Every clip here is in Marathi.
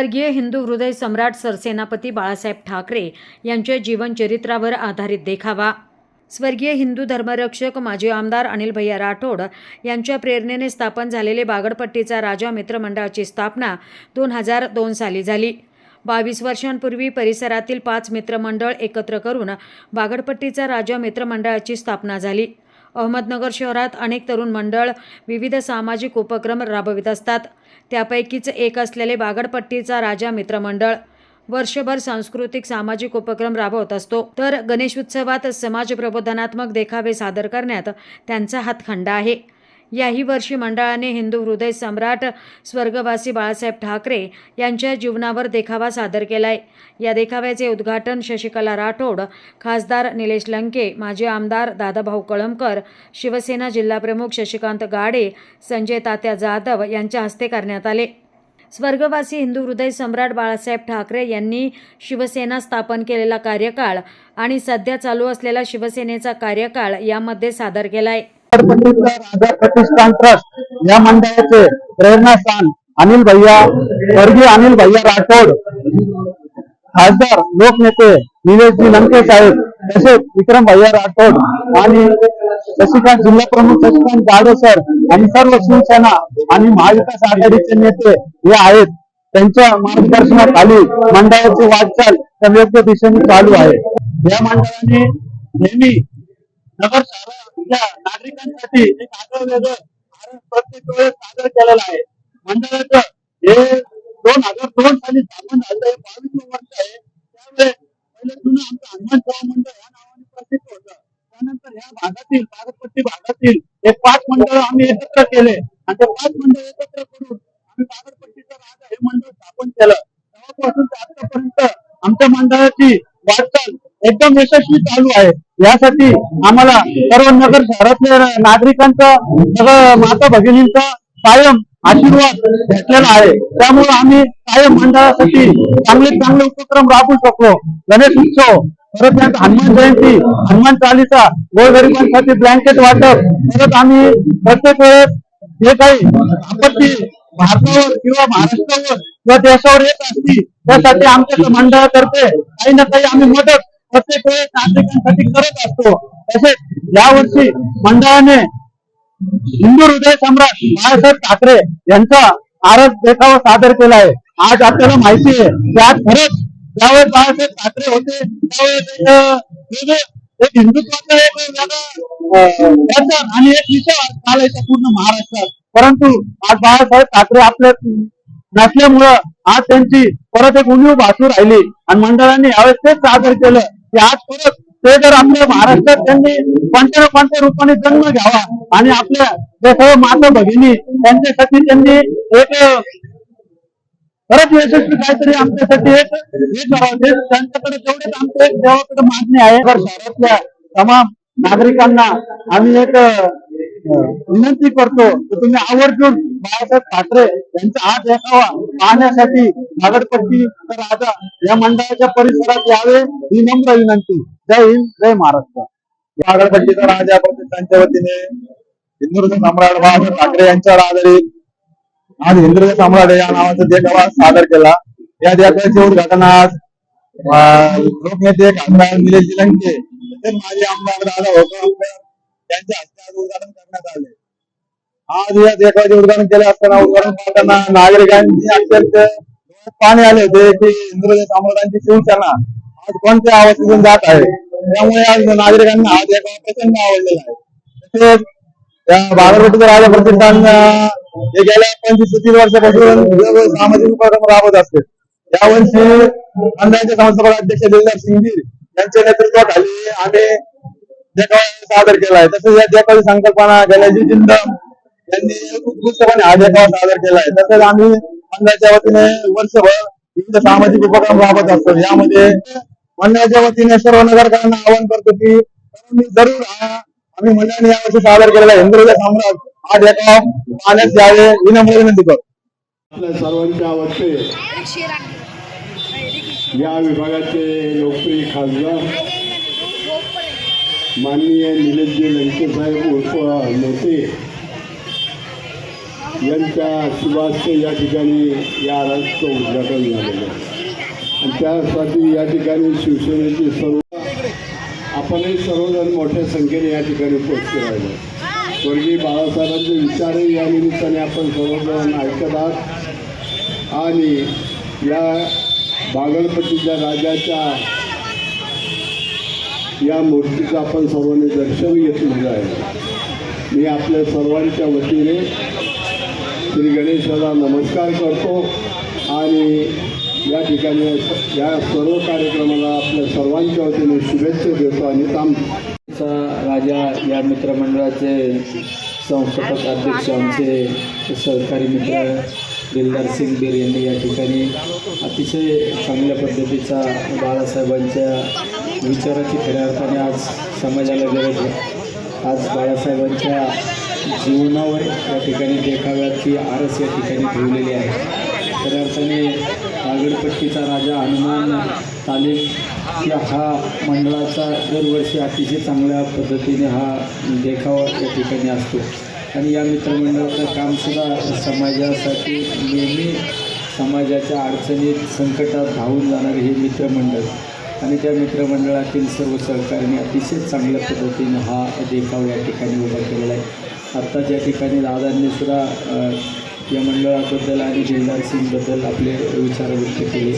स्वर्गीय हिंदू हृदय सम्राट सरसेनापती बाळासाहेब ठाकरे यांच्या जीवनचरित्रावर आधारित देखावा. स्वर्गीय हिंदू धर्मरक्षक माजी आमदार अनिल भैया राठोड यांच्या प्रेरणेने स्थापन झालेले बागडपट्टीचा राजा मित्रमंडळाची स्थापना दोन हजार दोन साली झाली. बावीस वर्षांपूर्वी परिसरातील पाच मित्रमंडळ एकत्र करून बागडपट्टीचा राजा मित्रमंडळाची स्थापना झाली. अहमदनगर शहरात अनेक तरुण मंडळ विविध सामाजिक उपक्रम राबवित असतात. त्यापैकीच एक असलेले बागडपट्टीचा राजा मित्रमंडळ वर्षभर सांस्कृतिक सामाजिक उपक्रम राबवत असतो. तर गणेश उत्सवात समाज प्रबोधनात्मक देखावे सादर करण्यात त्यांचा हातखंडा आहे. याही वर्षी मंडळाने हिंदू हृदय सम्राट स्वर्गवासी बाळासाहेब ठाकरे यांच्या जीवनावर देखावा सादर केलाय. या देखाव्याचे उद्घाटन शशिकला राठोड खासदार निलेश लंके माजी आमदार दादाभाऊ कळमकर शिवसेना जिल्हाप्रमुख शशिकांत गाडे संजय तात्या जाधव यांच्या हस्ते करण्यात आले. स्वर्गवासी हिंदू हृदय सम्राट बाळासाहेब ठाकरे यांनी शिवसेना स्थापन केलेला कार्यकाळ आणि सध्या चालू असलेला शिवसेनेचा कार्यकाळ यामध्ये सादर केला आहे राजा प्रतिष्ठान ट्रस्ट या मंडळाचे प्रेरणास्थान अनिल भैया स्वर्गीय अनिल भैया राठोड खासदार लोकनेते निलेशजी लंके साहेब तसेच विक्रम भैया राठोड आणि शशिकांत जिल्हा प्रमुख शशिकांत जाधव सर आणि सर्व शिवसेना आणि महाविकास आघाडीचे नेते हे आहेत. त्यांच्या मार्गदर्शनाखाली मंडळाची वाटचाल योग्य दिशेने चालू आहे. या मंडळाने नेहमी नगर शहरातल्या नागरिकांसाठी एक आगळं वेगळं कारण प्रत्येक वेळेस सादर केलेलं आहे. मंडळाचं हे दोन हजार दोन साली स्थापन झालं हे बावीस वर्ष आहे. त्यावेळेस पहिले जुनं आमचं हनुमान सेवा मंडळ या नावाने प्रसिद्ध होतं. त्यानंतर या भागातील बागपट्टी भागातील हे पाच मंडळ आम्ही एकत्र केले. आणि ते पाच मंडळ एकत्र करून आम्ही बागडपट्टीचा राजा हे मंडळ स्थापन केलं. तेव्हापासून आतापर्यंत आमच्या मंडळाची वाटचाल एकदम यशस्वी चालू आहे. यासाठी आम्हाला सर्व नगर शहरातल्या नागरिकांचा सगळं माता भगिनींचा कायम आशीर्वाद भेटलेला आहे. त्यामुळे आम्ही कायम मंडळासाठी चांगले चांगले उपक्रम राबवू शकलो गणेश उत्सव परत हनुमान जयंती हनुमान चालिसा गोरगरिबांसाठी ब्लँकेट वाटप परत आम्ही प्रत्येक वेळेस जे काही आपत्ती भारतावर किंवा महाराष्ट्रावर किंवा देशावर येत असती त्यासाठी आमच्या मंडळातर्फे काही ना काही आम्ही मदत प्रत्येक वेळेस नागरिकांसाठी करत असतो. तसेच यावर्षी मंडळाने हिंदू हृदय सम्राट बाळासाहेब ठाकरे यांचा आरस देखावा सादर केला आहे. आज आपल्याला माहिती आहे की आज खरंच ज्यावेळेस बाळासाहेब ठाकरे होते त्यावेळेस एक, हिंदुत्वाचा एक प्रचार आणि एक विचार चालायचा पूर्ण महाराष्ट्रात. परंतु आज बाळासाहेब ठाकरे आपल्या नसल्यामुळं आज त्यांची परत एक उणीव भासू राहिली. आणि मंडळाने यावेळेस तेच सादर केलं. की आज परत ते जर आपल्या महाराष्ट्रात त्यांनी कोणत्या ना कोणत्या रूपाने जन्म घ्यावा आणि आपल्या जे सर्व माता भगिनी त्यांच्यासाठी त्यांनी एक खरंच यशस्वी काहीतरी आमच्यासाठी एक हे करावं. त्यांच्याकडे तेवढेच आमचं एक देवाकडे मागणी आहे. शहरातल्या तमाम नागरिकांना आम्ही एक विनंती करतो की तुम्ही आवर्जून बाळासाहेब ठाकरे यांचा हात देखावा पाहण्यासाठी नागरपट्टी राजा या मंडळाच्या परिसरात यावे ही नम्र विनंती. जय हिंद जय महाराष्ट्र. नागरपट्टीचा राजा प्रतिष्ठानच्या वतीने हिंदू सम्राट बाळासाहेब ठाकरे यांच्यावर आधारित आज इंद्रदेव सम्राट या नावाचा देखावा सादर केला. या देखाव्याचे उद्घाटन आज लोकनेते खासदार निलेश लंके तसेच माजी आमदार दादा होळकर यांच्या हस्ते उद्घाटन करण्यात आले. आज या देखाव्याचे उद्घाटन केले असताना उद्घाटन करताना नागरिकांनी अत्यंत पाणी आले होते की इंद्रदेव सम्राटांची शिवसेना आज कोणत्या अवस्थेतून जात आहे? त्यामुळे आज नागरिकांना हा देखावा प्रचंड आवडलेला आहे. तसेच त्या बागरपेटीचं राजा प्रतिष्ठान हे गेल्या पंचवीस तीन वर्षापासून सामाजिक उपक्रम राबवत असते. यावर्षी मंडळाचे संस्थापक अध्यक्ष दिलदार सिंगीर यांच्या नेतृत्वाखाली आम्ही देखावा सादर केला आहे तसेच या देखावी संकल्पना गणेशजी जिंदम यांनी उत्कृष्टपणे हा देखावा सादर केला आहे तसेच आम्ही मंडळाच्या वतीने वर्षभर विविध सामाजिक उपक्रम राबवत असतो. यामध्ये मंडळाच्या वतीने सर्व नगरकरांना आवाहन करतो की जरूर आम्ही मंडळाने यावर्षी सादर केलेला हिंदुजा सम्राट हा देखावा पाहण्यास यावे विनम्र विनंती करतो. सर्वांच्या आवडते या विभागाचे लोकप्रिय खासदार माननीय निलेशजी लंके उर्फ नेते यांच्या शुभास्ते या ठिकाणी या रथचं उद्घाटन झालेलं आणि त्यासाठी या ठिकाणी शिवसेनेची सर्व आपणही सर्वजण मोठ्या संख्येने या ठिकाणी पोचले राहिलो. स्वर्गीय बाळासाहेबांचे विचारही या निमित्ताने आपण सर्वजण ऐकत आहात. आणि या बागलपट्टीच्या राजाच्या या मूर्तीचं आपण सर्वांनी दर्शन घेतलेलं म्हणजे आहे. मी आपल्या सर्वांच्या वतीने श्री गणेशाला नमस्कार करतो आणि या ठिकाणी या सर्व कार्यक्रमाला आपल्या सर्वांच्या वतीने शुभेच्छा देतो आणि थांबतो राजा या मित्रमंडळाचे संस्थापक अध्यक्ष आमचे सहकारी मित्र दिलदार सिंग बेर यांनी या ठिकाणी अतिशय चांगल्या पद्धतीचा बाळासाहेबांच्या विचाराची खऱ्या अर्थाने आज समाजाला गरज आहे. आज बाळासाहेबांच्या जीवनावर या ठिकाणी देखाव्याची आरस या ठिकाणी ठेवलेली आहे. खऱ्या अर्थाने आगडपट्टीचा राजा हनुमान तालीम या हा मंडळाचा दरवर्षी अतिशय चांगल्या पद्धतीने हा देखावा या ठिकाणी असतो. आणि या मित्रमंडळाचं कामसुद्धा समाजासाठी नेहमी समाजाच्या अडचणीत संकटात धावून जाणारे हे मित्रमंडळ. आणि त्या मित्रमंडळातील सर्व सहकार्याने अतिशय चांगल्या पद्धतीने हा देखाव या ठिकाणी उभा केलेला आहे. आत्ताच या ठिकाणी दादांनी सुद्धा या मंडळाबद्दल आणि जिल्हार सिंगबद्दल आपले विचार व्यक्त केले.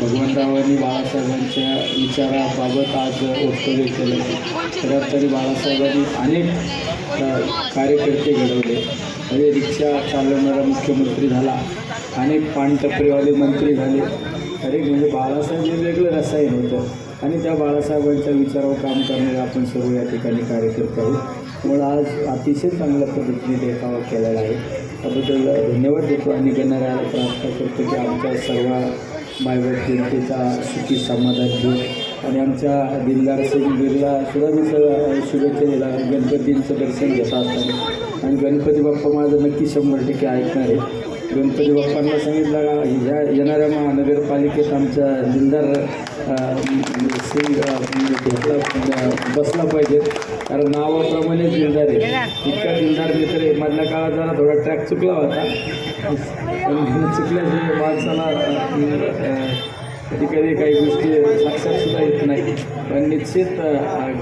भगवंतरावांनी बाळासाहेबांच्या विचाराबाबत आज वक्तव्य केलं. खरं तरी बाळासाहेबांनी अनेक कार्यकर्ते घडवले. म्हणजे रिक्षा चालवणारा मुख्यमंत्री झाला. अनेक पाणटपरीवाले मंत्री झाले. अरे म्हणजे बाळासाहेब हे वेगळं रसायन होतं. आणि त्या बाळासाहेबांच्या विचारावर काम करणारे आपण सर्व या ठिकाणी कार्यकर्ते आहोत. त्यामुळे आज अतिशय चांगल्या पद्धतीने देखावा केलेला आहे. त्याबद्दल धन्यवाद देतो आणि गणरायाला प्रार्थना करतो की आमच्या सर्व मायबाप जनतेचा सुखी समाधान घेऊ आणि आमच्या दिलदार सिंग बिर्ला सुद्धा मी सगळं शुभेच्छा दिला गणपतींचं दर्शन घेत असताना. आणि गणपती बाप्पा माझं नक्की शंभर टक्के ऐकणार आहे गणपती बाप्पांना सांगितलं का ह्या येणाऱ्या महानगरपालिकेत आमच्या दिलदार सिंग घेतला बसला पाहिजे. कारण नावाप्रमाणेच दिलदार आहे. इतका दिलदार मित्र आहे मधल्या काळात जरा थोडा ट्रॅक चुकला होता. चुकल्याशिवाय माणसाला कधी कधी काही गोष्टी लक्षात सुद्धा येत नाही. पण निश्चित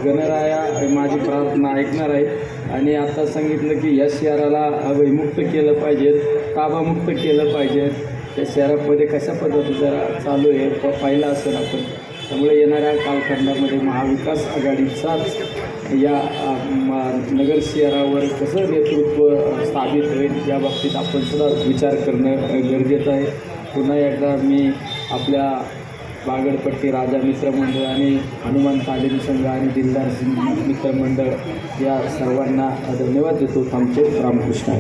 गणराया माझी प्रार्थना ऐकणार आहे. आणि आता सांगितलं की या शहराला विमुक्त केलं पाहिजेत ताबामुक्त केलं पाहिजे. त्या शहरामध्ये कशा पद्धतीचा चालू आहे पाहिलं असेल आपण. त्यामुळे येणाऱ्या कालखंडामध्ये महाविकास आघाडीचाच या नगर शहरावर कसं नेतृत्व स्थापित होईल या बाबतीत आपण सुद्धा विचार करणं गरजेचं आहे. पुन्हा एकदा मी आपल्या बागडपट्टी राजा मित्रमंडळ आणि हनुमान तालीम संघ आणि दिलदार सिंग मित्रमंडळ या सर्वांना धन्यवाद देतो. थांबतो. रामकृष्ण.